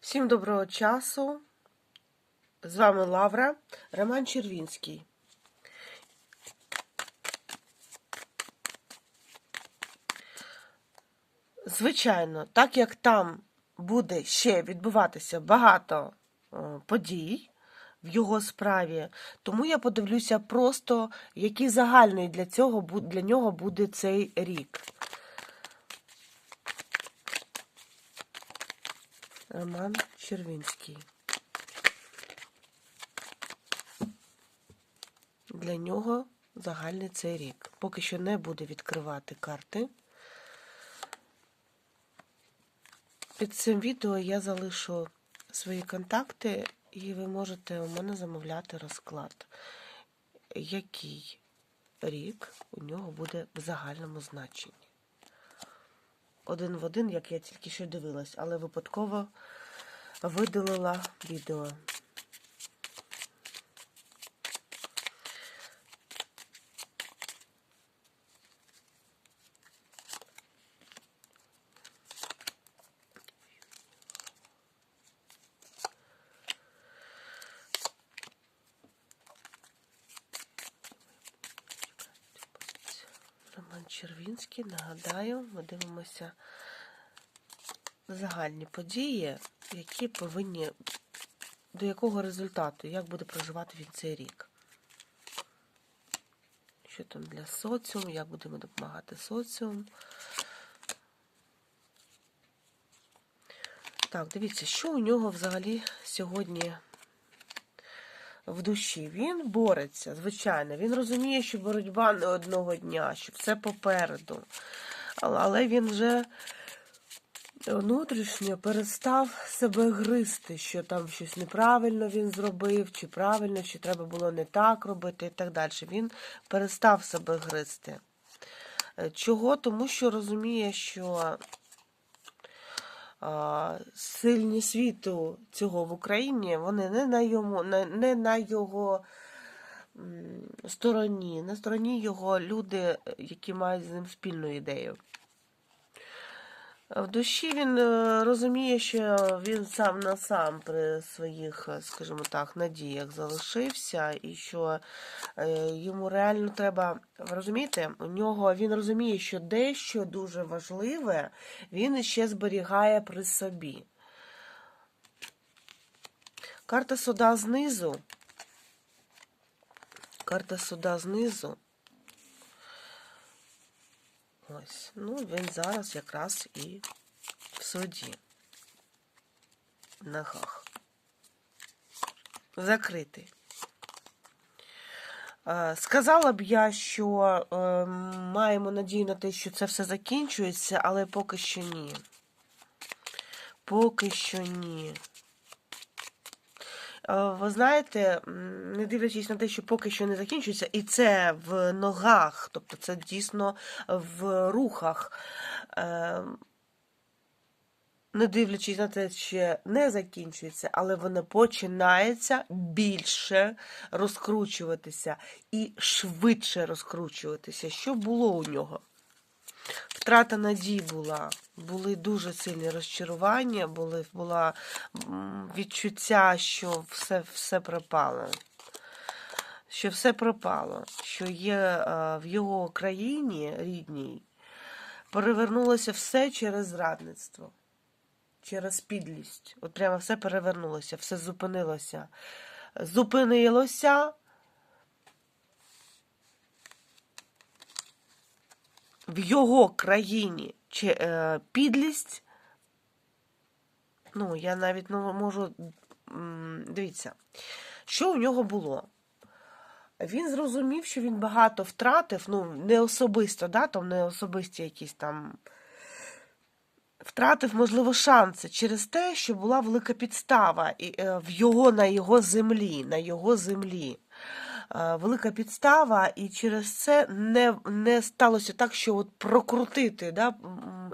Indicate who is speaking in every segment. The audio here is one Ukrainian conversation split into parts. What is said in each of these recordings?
Speaker 1: Всім доброго часу. З вами Лавра, Роман Червінський. Звичайно, так як там буде ще відбуватися багато е, подій в його справі, тому я подивлюся просто, який загальний для цього для нього буде цей рік. Роман Червінський. Для нього загальний цей рік. Поки що не буде відкривати карти. Під цим відео я залишу свої контакти, і ви можете у мене замовляти розклад, який рік у нього буде в загальному значенні. Один в один, як я тільки що дивилась, але випадково видалила відео. Роман Червінський, нагадаю, ми дивимося загальні події, які повинні до якого результату, як буде проживати він цей рік. Що там для соціуму, як будемо допомагати соціуму. Так, дивіться, що у нього взагалі сьогодні в душі. Він бореться, звичайно. Він розуміє, що боротьба не одного дня, що все попереду. Але, він вже внутрішньо перестав себе гризти, що там щось неправильно він зробив, чи правильно, чи треба було не так робити і так далі. Він перестав себе гризти. Е, Чого? Тому що розуміє, що сильні світу цього в Україні, вони не на йому, не, не на його стороні, на стороні його люди, які мають з ним спільну ідею. В душі він е, розуміє, що він сам на сам при своїх, е, скажімо так, надіях залишився, і що е, йому реально треба розумієте, у нього він розуміє, що дещо дуже важливе він ще зберігає при собі. Карта суда знизу. Карта суда знизу. Ось, ну він зараз якраз і в суді. В ногах. Закритий. Сказала б я, що е, маємо надію на те, що це все закінчується, але поки що ні. Поки що ні. Е, Ви знаєте, не дивлячись на те, що поки що не закінчується, і це в ногах, тобто це дійсно в рухах. Е, Не дивлячись на те, що не закінчується, але воно починається більше розкручуватися і швидше розкручуватися. Що було у нього? Втрата надій була, були дуже сильні розчарування, були, була відчуття, що все, все пропало. Що все пропало, що є е, в його країні рідній, перевернулося все через зрадництво, через підлість. От прямо все перевернулося, все зупинилося. Зупинилося в його країні підлість. Ну, я навіть не можу. Дивіться, що у нього було? Він зрозумів, що він багато втратив, ну, не особисто, да, там не особисті якісь там. Втратив, можливо, шанси через те, що була велика підстава е, в його на його землі, на його землі. Е, Велика підстава, і через це не, не сталося так, що от прокрутити, да,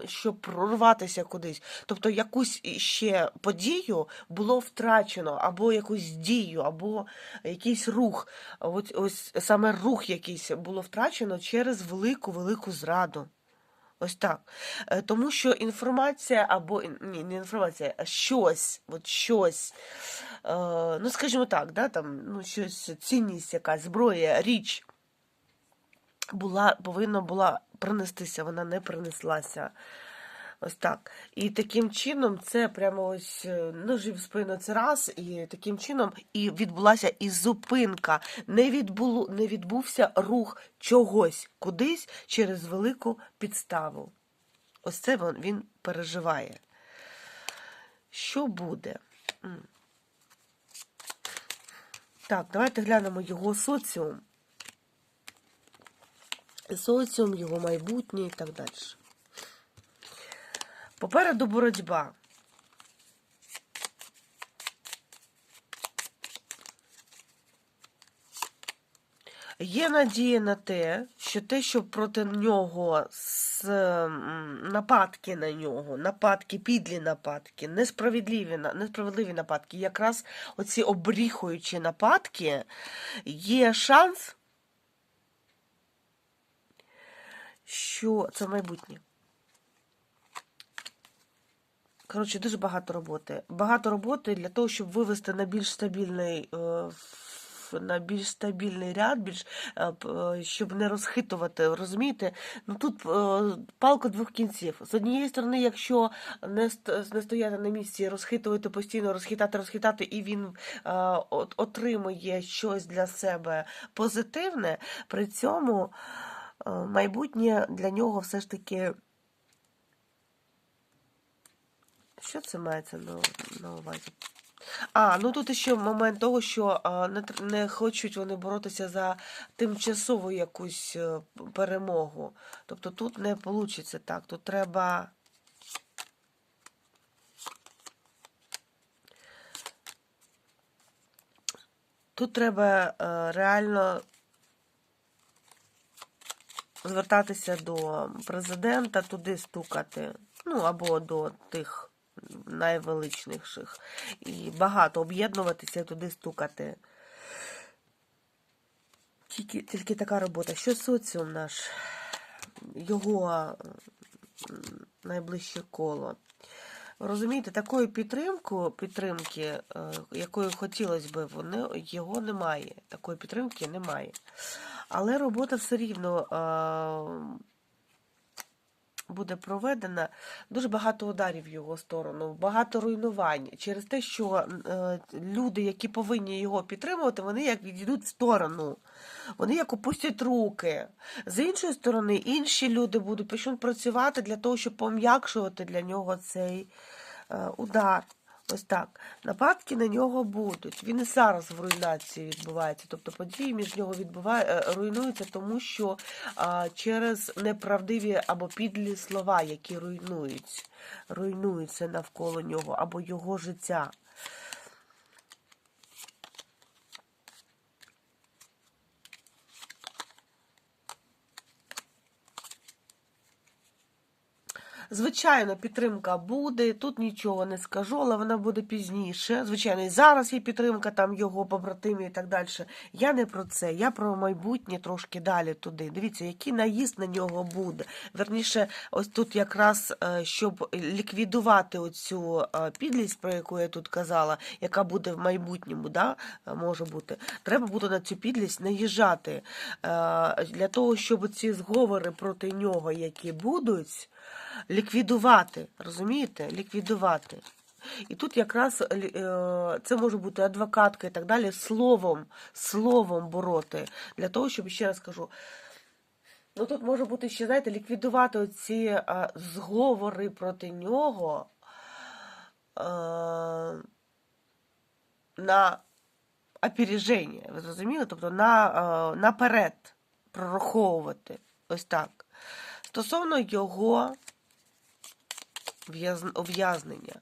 Speaker 1: щоб прорватися кудись. Тобто якусь ще подію було втрачено, або якусь дію, або якийсь рух. Ось, ось саме рух якийсь було втрачено через велику велику зраду. Ось так. Е, Тому що інформація або ні, не інформація, а щось, от щось, е, ну скажімо так, да, там, ну, щось, цінність якась, зброя, річ була, повинна була принестися, вона не принеслася. Ось так. І таким чином це прямо ось е, ножі спину це раз, і таким чином і відбулася і зупинка. Не, відбуло, не відбувся рух чогось кудись через велику підставу. Ось це він, він переживає. Що буде? Так, давайте глянемо його соціум. Соціум, його майбутнє і так далі. Попереду боротьба. Є надія на те, що те, що проти нього нападки на нього, нападки, підлі нападки, несправедливі, несправедливі нападки, якраз оці обріхуючі нападки, є шанс, що це майбутнє. Коротше, дуже багато роботи. Багато роботи для того, щоб вивести на більш стабільний, е, на більш стабільний ряд, більш, е, е, щоб не розхитувати. Розумієте? Ну тут палка двох кінців. З однієї сторони, якщо не, стояти на місці, розхитувати постійно, розхитати, розхитати, і він от- отримує щось для себе позитивне, при цьому майбутнє для нього все ж таки. Що це мається на, увазі? А, ну тут ще момент того, що не, не хочуть вони боротися за тимчасову якусь е, перемогу. Тобто тут не вийде так. Тут треба. Тут треба е, реально звертатися до президента, туди стукати, ну або до тих найвеличніших. І багато об'єднуватися, туди стукати. Тільки, тільки така робота. Що соціум наш, його найближче коло. Розумієте, такої підтримки, підтримки, е, якої хотілося б, вони, його немає. Такої підтримки немає. Але робота все рівно е, буде проведена. Дуже багато ударів в його сторону, багато руйнувань. Через те, що е, люди, які повинні його підтримувати, вони як відійдуть в сторону. Вони як опустять руки. З іншої сторони, інші люди будуть почнуть працювати для того, щоб пом'якшувати для нього цей е, удар. Ось так. Нападки на нього будуть. Він і зараз в руйнації відбувається. Тобто події між нього е, руйнуються, тому що а, через неправдиві або підлі слова, які руйнують, руйнуються навколо нього, або його життя. Звичайно, підтримка буде, тут нічого не скажу, але вона буде пізніше. Звичайно, і зараз є підтримка там його побратимів і так далі. Я не про це, я про майбутнє трошки далі туди. Дивіться, який наїзд на нього буде. Верніше, ось тут якраз е, щоб ліквідувати оцю е, підлість, про яку я тут казала, яка буде в майбутньому, да, е, може бути. Треба буде на цю підлість наїжджати для того, щоб ці зговори проти нього, які будуть ліквідувати, розумієте? Ліквідувати. І тут якраз е, це може бути адвокатка і так далі, словом, словом бороти. Для того, щоб, ще раз кажу, ну тут може бути ще, знаєте, ліквідувати оці е, зговори проти нього е, на опереження, ви зрозуміли? Тобто на, наперед прораховувати. Ось так. Стосовно його ув'язнення.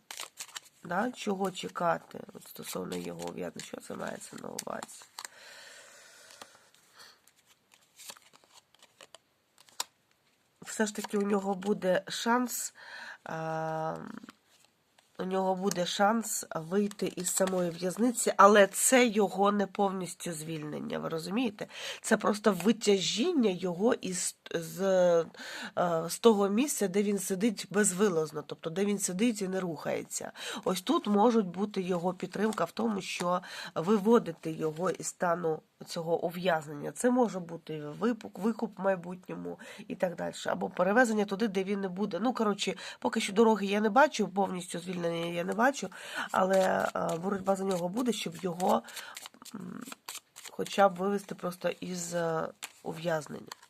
Speaker 1: Да? Чого чекати От стосовно його ув'язнення? Що це мається на увазі? Все ж таки у нього буде шанс. А, у нього буде шанс вийти із самої в'язниці, але це його не повністю звільнення. Ви розумієте? Це просто витяжіння його із з, е, з того місця, де він сидить безвилазно, тобто де він сидить і не рухається. Ось тут може бути його підтримка в тому, що виводити його із стану цього ув'язнення. Це може бути випук, викуп в майбутньому і так далі. Або перевезення туди, де він не буде. Ну, коротше, поки що дороги я не бачу, повністю звільнення я не бачу, але е, боротьба за нього буде, щоб його хоча б вивести просто із е, ув'язнення.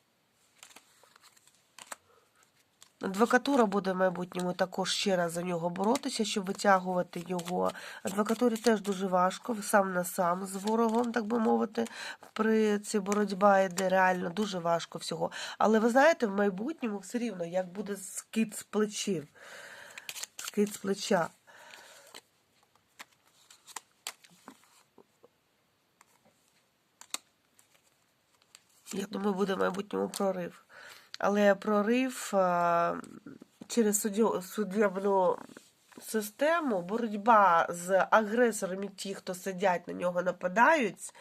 Speaker 1: Адвокатура буде в майбутньому також ще раз за нього боротися, щоб витягувати його. Адвокатурі теж дуже важко, сам на сам з ворогом, так би мовити, при цій боротьба йде реально дуже важко всього. Але ви знаєте, в майбутньому все рівно, як буде скид з плечів, скид з плеча. Я думаю, буде в майбутньому прорив. Але прорив а, через суддєвну систему, боротьба з агресорами, ті, хто сидять на нього, нападають.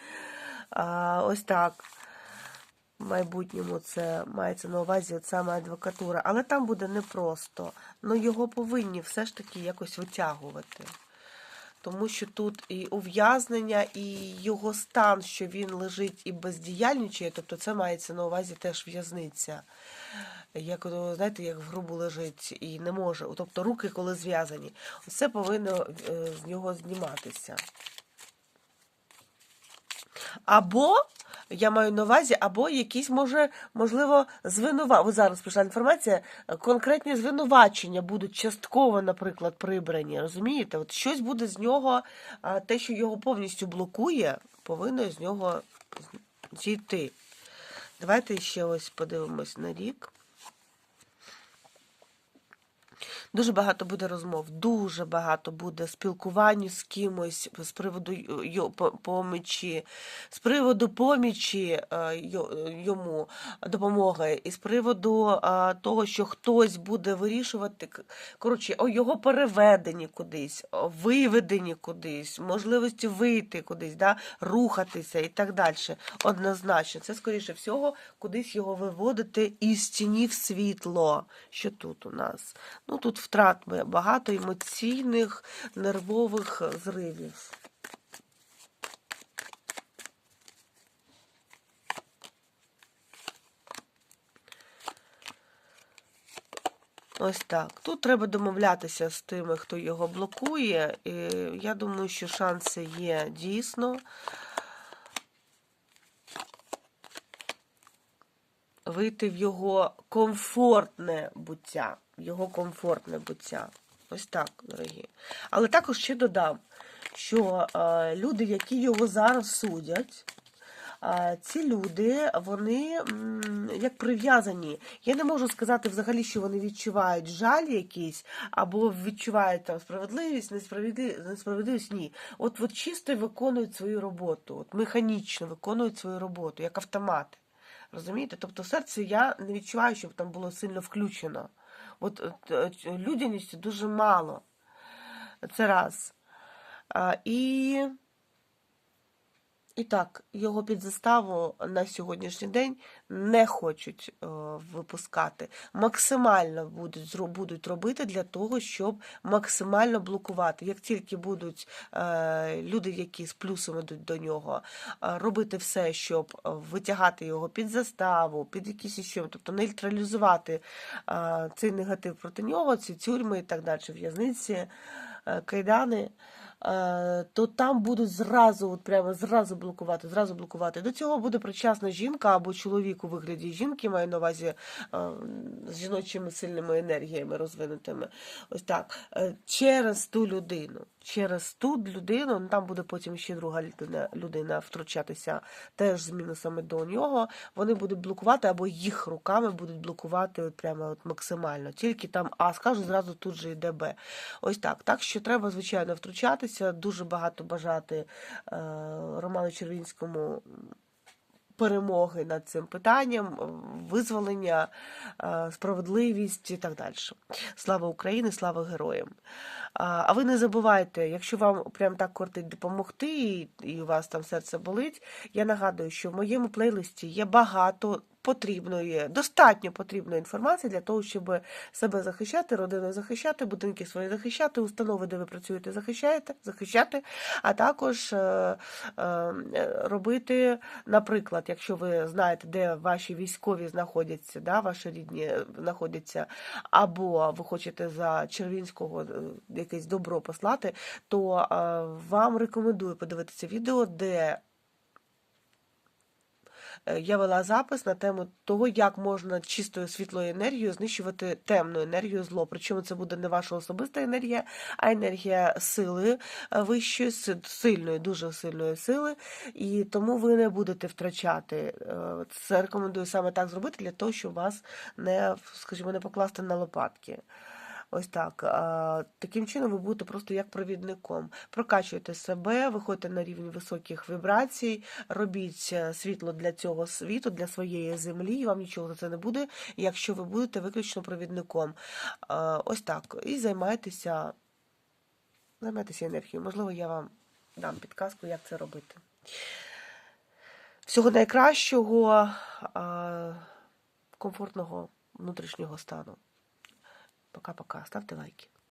Speaker 1: А, ось так. В майбутньому це мається на увазі от саме адвокатура. Але там буде непросто. Ну його повинні все ж таки якось витягувати. Тому що тут і ув'язнення, і його стан, що він лежить і бездіяльничає, тобто це мається на увазі теж в'язниця. Як ну, знаєте, як в грубу лежить і не може. Тобто руки, коли зв'язані, все повинно е, з нього зніматися. Або, я маю на увазі, або якісь, може, можливо, звинува... Зараз пішла інформація, конкретні звинувачення будуть частково, наприклад, прибрані. Розумієте? От щось буде з нього, те, що його повністю блокує, повинно з нього зійти. Давайте ще ось подивимось на рік. Дуже багато буде розмов, дуже багато буде спілкування з кимось з приводу помічі, з приводу помічі е, йому допомоги, і з приводу е, того, що хтось буде вирішувати, коротше, о його переведенні кудись, о виведенні кудись, можливості вийти кудись, да, рухатися і так далі. Однозначно, це скоріше всього кудись його виводити із тіні в світло. Що тут у нас? Ну тут втрат багато емоційних нервових зривів. Ось так. Тут треба домовлятися з тими, хто його блокує. І я думаю, що шанси є дійсно. Вийти в його комфортне буття. Його комфортне буття. Ось так, дорогі. Але також ще додам, що е, люди, які його зараз судять, ці люди, вони як прив'язані. Я не можу сказати взагалі, що вони відчувають жаль якийсь, або відчувають там справедливість, несправедливість, несправедливість ні. От, от чисто виконують свою роботу, от механічно виконують свою роботу, як автомати. Розумієте? Тобто серце я не відчуваю, щоб там було сильно включено. От, от, от людяності дуже мало. Це раз. А, і. І так, його під заставу на сьогоднішній день не хочуть е, випускати. Максимально будуть, будуть робити для того, щоб максимально блокувати. Як тільки будуть е, люди, які з плюсом йдуть до нього, е, робити все, щоб витягати його під заставу, під якісь іще, тобто нейтралізувати цей негатив проти нього, ці тюрми і так далі, в'язниці, кайдани то там будуть зразу, от прямо зразу блокувати, зразу блокувати. До цього буде причасна жінка або чоловік у вигляді жінки, маю на увазі е, з жіночими сильними енергіями розвинутими. Ось так. Е, Через ту людину. Через ту людину, ну, там буде потім ще друга людина, людина втручатися теж з мінусами до нього. Вони будуть блокувати, або їх руками будуть блокувати от прямо от максимально. Тільки там А скажу, зразу тут же йде Б. Ось так. Так що треба, звичайно, втручатися, дуже багато бажати е, Роману Червінському перемоги над цим питанням, визволення, е, справедливість і так далі. Слава Україні, слава героям. А ви не забувайте, якщо вам прям так кортить допомогти, і у вас там серце болить, я нагадую, що в моєму плейлисті є багато потрібної, достатньо потрібної інформації для того, щоб себе захищати, родину захищати, будинки свої захищати, установи, де ви працюєте, захищаєте, захищати, а також е, е, робити, наприклад, якщо ви знаєте, де ваші військові знаходяться, да, ваші рідні знаходяться, або ви хочете за Червінського е, якесь добро послати, то вам рекомендую подивитися відео, де я вела запис на тему того, як можна чистою світлою енергією знищувати темну енергію зло. Причому це буде не ваша особиста енергія, а енергія сили е, вищої, сильної, дуже сильної сили. І тому ви не будете втрачати. Е, Це рекомендую саме так зробити для того, щоб вас не, скажімо, не покласти на лопатки. Ось так. Таким чином ви будете просто як провідником. Прокачуйте себе, виходьте на рівень високих вібрацій, робіть е, світло для цього світу, для своєї землі, і вам нічого за це не буде, якщо ви будете виключно провідником. Ось так. І займайтеся, займайтеся енергією. Можливо, я вам дам підказку, як це робити. Всього найкращого, комфортного внутрішнього стану. Пока-пока. Ставьте лайки.